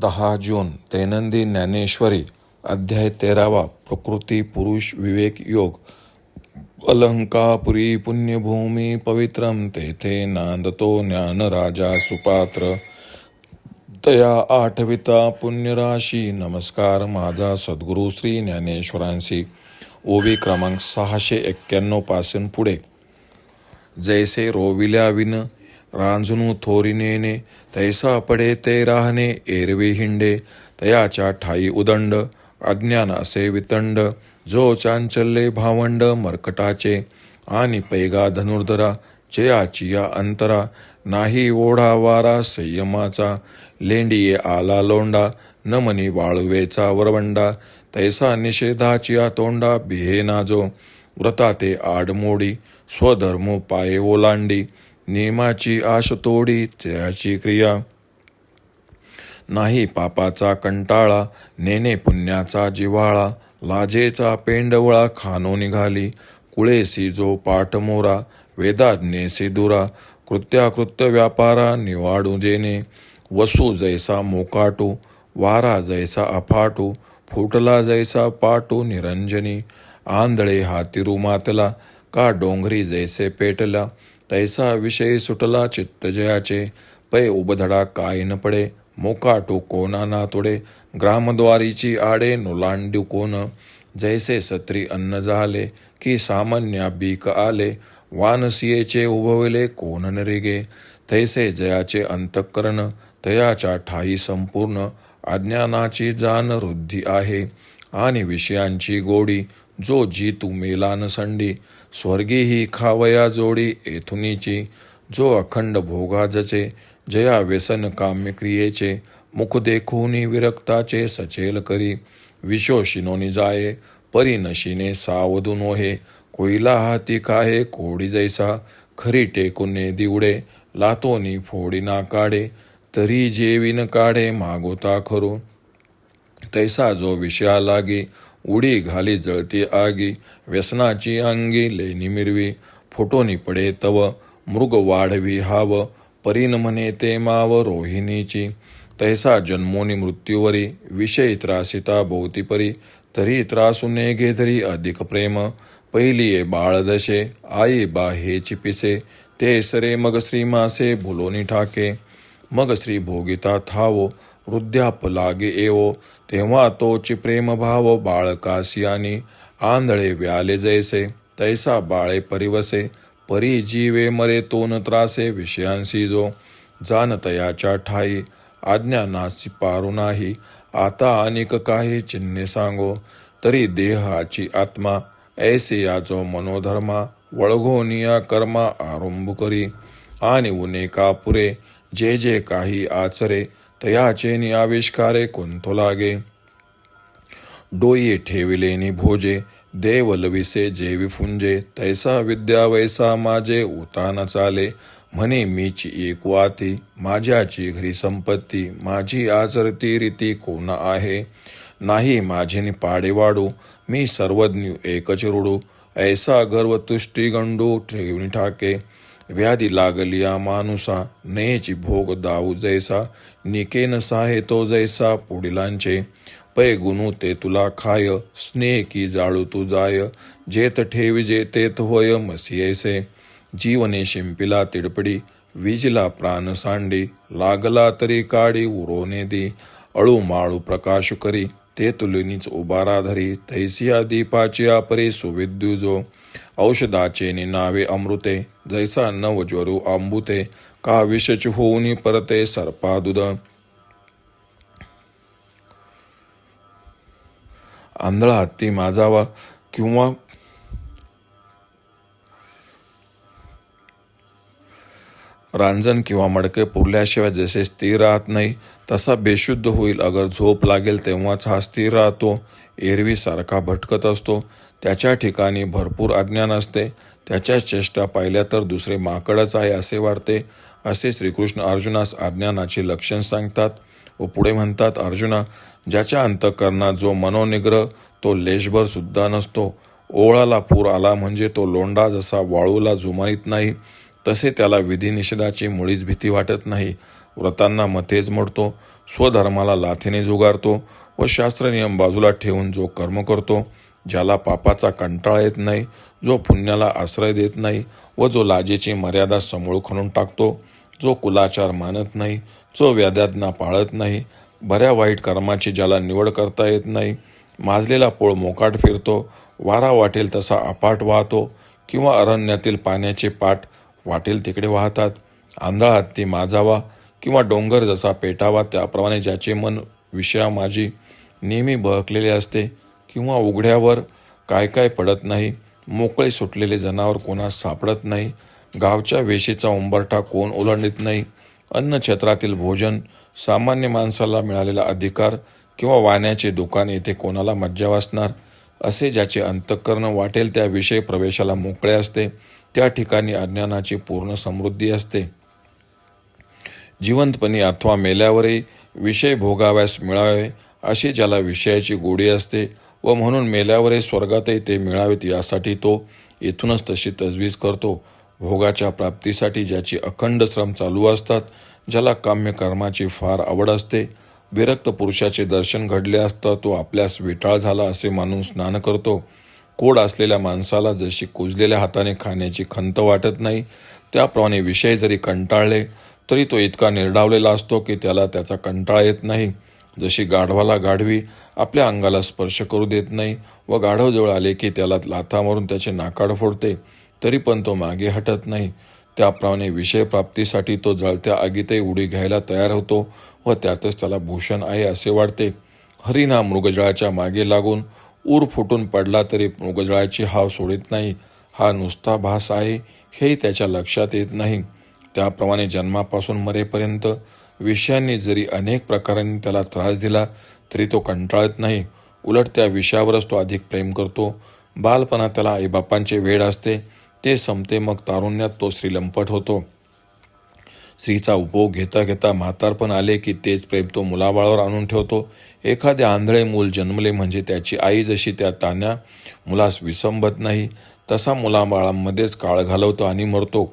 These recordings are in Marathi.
दहा जून दैनंदिन ज्ञानेश्वरी अध्याय तेरावा प्रकृती पुरुष विवेक योग अलंकापुरी पुण्यभूमी पवित्रम तेथे नांदतो ज्ञान राजा सुपात्र। तया आठविता पुण्यराशी नमस्कार माझा सद्गुरू श्री ज्ञानेश्वरांशी ओवी क्रमांक सहाशे एक्क्याण्णवपासून पुढे। जैसे रोविल्याविन रांजणू थोरिनेने तैसा पडे ते राहणे एरवी हिंडे। तयाच्या ठाई उदंड अज्ञान असे वितंड। जो चांचल्ये भावंड मर्कटाचे। आणि पैगा धनुर्धरा जयाची या अंतरा। नाही ओढा वारा संयमाचा। लेंडिये आला लोंडा नमनी वाळवेचा वरवंडा। तैसा निषेधाची या तोंडा बिहेना जो व्रता ते आडमोडी स्वधर्मो पाये ओलांडी। नियमाची आश तोडी त्याची क्रिया. नाही पापाचा कंटाळा नेने पुण्याचा जिव्हाळा लाजेचा पेंडवळा खानो निघाली कुळेसी जो पाठमोरा वेदाज्ञेसी दुरा कृत्याकृत्य व्यापारा निवाडू जेने वसू जैसा मोकाटू वारा जैसा अफाटू फुटला जैसा पाटू निरंजनी आंधळे हाती मातला का डोंगरी जैसे पेटला तैसा विषय सुटला चित्तजयाचे. पै उबधडा काय न पडे मोकाटू कोणा ना तोडे. ग्रामद्वारीची आडे नुलांडू कोण? जैसे सत्री अन्न झाले की सामान्या बीक आले. वानसियेचे उभवले कोण नरेगे तैसे जयाचे अंतःकरण तयाच्या ठाई संपूर्ण. अज्ञानाची जाण वृद्धी आहे. आणि विषयांची गोडी जो जी तू मेलान संडी. स्वर्गी ही खावया जोडी येथुनीची जो अखंड भोगाजचे जया व्यसन काम्य क्रियेचे मुख देखूनी विरक्ताचे सचेल करी. विशोशिनोनी जाये परी नशीने सावधू नोहे. कोयला हाती काहे कोडी जैसा खरी टेकुने दिवडे. लातोनी फोडी ना काढे तरी जेविन काढे मागोता खरो. तैसा जो विषया लागी उडी घाली जळती आगी व्यसनाची अंगी लेनी मिरवी फोटोनी पडे तव मृग वाढवी हाव परीन म्हणे ते माव रोहिणीची. तैसा जन्मोनी मृत्यूवरी विषय त्रासिता भोवती परी तरी त्रासुने घेधरी अधिक प्रेम. पहिली बाळदशे आई बा हे चिपिसे ते सरे मग श्रीमासे भुलोनी ठाके. मग श्री भोगिता थावो वृद्ध्याप लागे येवो तेव्हा तोची प्रेमभाव बाळकासी आणि आंधळे व्याले जैसे तैसा बाळे परिवसे परी जीवे मरे तोन त्रासे विषयांशी जो जाणतयाच्या ठाई आज्ञा नासी पारू नाही आता अनेक काही चिन्हे सांगो तरी देहाची आत्मा ऐसे याचो मनोधर्मा वळघोनिया कर्मा आरंभ करी आणि उने कापुरे जे जे काही आचरे तयाचे नि आविष्कारे कोणतो लागे डोये ठेविलेनी भोजे देव लविसे जे विफुंजे तैसा विद्या वैसा माझे उतान चाले म्हणे मीची एक वाती माझ्याची घरी संपत्ती माझी आचरती रीती कोण आहे नाही माझे पाडे वाडू मी सर्वज्ञ एकच रुडू ऐसा गर्व तुष्टी गंडू ठेवणी ठाके व्याधी लागलिया मानुसा नेची भोग दाऊ जैसा निकेन साहे तो जैसा पुढिलांचे पै गुणू ते तुला खाय स्नेह की जाळू तू जाय जेत ठेवी जेतेत होय मसियैसे जीवने शिंपिला तिडपडी विजला प्राण सांडी लागला तरी काडी उरोने दी अळू माळू प्रकाश करी ते तुलनीच उबारा धरी तैसिया दीपाची आपरे सुविद्युजो औषधाचे निनावे अमृते जैसा नव ज्वरू आंबुते का विषच होऊनी परते सर्पादुद. आंधळा हत्ती माजावा किंवा रांजण किंवा मडके पुरल्याशिवाय जसे स्थिर राहत नाही तसा बेशुद्ध होईल. अगर झोप लागेल तेव्हाच हा स्थिर राहतो. एरवी सारखा भटकत असतो. त्याच्या ठिकाणी भरपूर अज्ञान असते. त्याच्या चेष्टा पाहिल्या तर दुसरे माकडच आहे असे वाटते. असे श्रीकृष्ण अर्जुनास अज्ञानाचे लक्षण सांगतात व पुढे म्हणतात अर्जुना ज्याच्या अंतकरणात जो मनोनिग्रह तो लेशभर सुद्धा नसतो. ओळाला पूर आला म्हणजे तो लोंडा जसा वाळूला जुमारीत नाही. तसे त्याला विधिनिषेधाची मुळीच भीती वाटत नाही. व्रतांना मथेच मोडतो स्वधर्माला लाथेने जुगारतो व शास्त्रनियम बाजूला ठेवून जो कर्म करतो ज्याला पापाचा कंटाळा येत नाही जो पुण्याला आश्रय देत नाही व जो लाजेची मर्यादा समोळ खणून टाकतो जो कुलाचार मानत नाही जो व्याध्याजना पाळत नाही बऱ्या वाईट कर्माची ज्याला निवड करता येत नाही माजलेला पोळ मोकाट फिरतो वारा वाटेल तसा अपाट वाहतो किंवा अरण्यातील पाण्याचे पाट वाटेल तिकडे वाहतात आंधळा हत्ती माजावा किंवा डोंगर जसा पेटावा त्याप्रमाणे ज्याचे मन विषया माझी नेहमी बहकलेले असते किंवा उघड्यावर काय काय पडत नाही मोकळे सुटलेले जनावर कोणास सापडत नाही गावच्या वेशीचा उंबरठा कोण ओलांडित नाही अन्नक्षेत्रातील भोजन सामान्य माणसाला मिळालेला अधिकार किंवा वाण्याचे दुकान येथे कोणाला मज्जा वाचणार असे ज्याचे अंतःकरण वाटेल त्या विषय प्रवेशाला मोकळे असते त्या ठिकाणी अज्ञानाची पूर्ण समृद्धी असते. जिवंतपणी अथवा मेल्यावरही विषय भोगाव्यास मिळावे अशी ज्याला विषयाची गोडी असते व म्हणून मेल्यावरही स्वर्गातही ते मिळावेत यासाठी तो येथूनच तशी तजवीज करतो. भोगाच्या प्राप्तीसाठी ज्याची अखंड श्रम चालू असतात ज्याला काम्य कर्माची फार आवड असते विरक्त पुरुषाचे दर्शन घडले असता तो आपल्यास विटाळ झाला असे मानून स्नान करतो. कोड असलेल्या माणसाला जशी कुजलेल्या हाताने खाण्याची खंत वाटत नाही त्याप्रमाणे विषय जरी कंटाळले तरी तो इतका निर्डावलेला असतो की त्याला त्याचा कंटाळा येत नाही. जशी गाढवाला गाढवी आपल्या अंगाला स्पर्श करू देत नाही व गाढवजवळ आले की त्याला लाथा मारून त्याचे नाकाड फोडते तरी पण तो मागे हटत नाही. त्याप्रमाणे विषयप्राप्तीसाठी तो जळत्या आगीतही उडी घ्यायला तयार होतो व त्यातच त्याला भूषण आहे असे वाटते. हरिना मृगजळाच्या मागे लागून ऊर फुटून पडला तरी मृगजळाची हाव सोडित नाही. हा नुसता भास आहे हेही त्याच्या लक्षात येत नाही. त्याप्रमाणे जन्मापासून मरेपर्यंत विषयांनी जरी अनेक प्रकारांनी त्याला त्रास दिला तरी तो कंटाळत नाही. उलट त्या विषयावरच तो अधिक प्रेम करतो. बालपणा त्याला आईबापांचे वेळ असते. ते संपते मग तारुण्यात तो श्रीलंपट होतो. स्त्रीचा उपभोग घेता घेता म्हातारपण आले की तेच प्रेम तो मुलाबाळावर आणून ठेवतो. एखादे आंधळे मूल जन्मले म्हणजे त्याची आई जशी त्या तान्या मुलास विसंबत नाही तसा मुलाबाळांमध्येच काळ घालवतो आणि मरतो.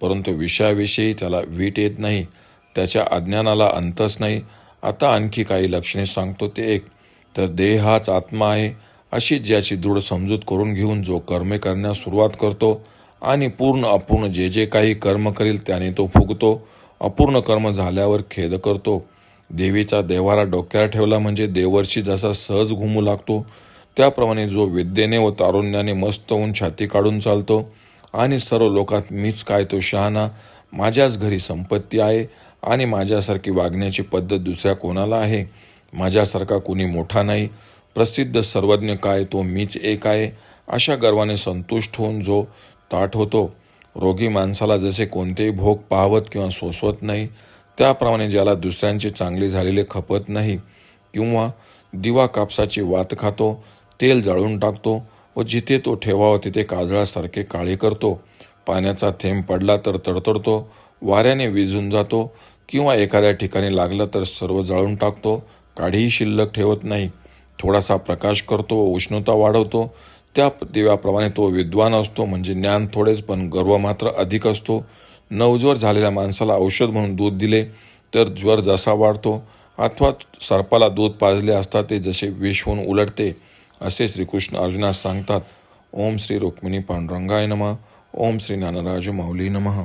परंतु विषयाविषयी त्याला वीट येत नाही त्याच्या अज्ञानाला अंतच नाही. आता आणखी काही लक्षणे सांगतो ते एक तर देह हाच आत्मा आहे अशी ज्याची दृढ समजूत करून घेऊन जो कर्मे करण्यास सुरुवात करतो आणि पूर्ण अपूर्ण जे जे काही कर्म करील त्याने तो फुगतो. अपूर्ण कर्म झाल्यावर खेद करतो. देवीचा देवारा डोक्यावर ठेवला म्हणजे देवर्षी जसा सहज घुमू लागतो. त्याप्रमाणे जो विद्येने व तारुण्याने मस्त होऊन छाती काढून चालतो. आणि सर्व लोकात मीच काय तो शहाणा. माझ्याच घरी संपत्ती आहे. आणि माझ्यासारखी वागण्याची पद्धत दुसऱ्या कोणाला आहे? माझ्यासारखा कुणी मोठा नाही. प्रसिद्ध सर्वज्ञ काय तो मीच एक आहे. अशा गर्वाने संतुष्ट होऊन जो ताठ होतो. रोगी माणसाला जसे कोणतेही भोग पाहवत किंवा सोसवत नाही त्याप्रमाणे ज्याला दुसऱ्यांचे चांगले झालेले खपत नाही किंवा दिवा कापसाची वात खातो तेल जाळून टाकतो व जिथे तो ठेवावा तिथे काजळासारखे काळे करतो. पाण्याचा थेंब पडला तर तडतडतो वाऱ्याने विझून जातो किंवा एखाद्या ठिकाणी लागलं तर सर्व जाळून टाकतो. काडीही शिल्लक ठेवत नाही. थोडासा प्रकाश करतो व उष्णता वाढवतो. त्या दिव्याप्रमाणे तो विद्वान असतो म्हणजे ज्ञान थोडेच पण गर्व मात्र अधिक असतो. नवज्वर झालेल्या माणसाला औषध म्हणून दूध दिले तर ज्वर जसा वाढतो अथवा सर्पाला दूध पाजले असता ते जसे विष होऊन उलटते असे श्रीकृष्ण अर्जुनास सांगतात. ओम श्री रुक्मिणी पांडुरंगाय नमः. ओम श्री ज्ञानराज माऊली नमः.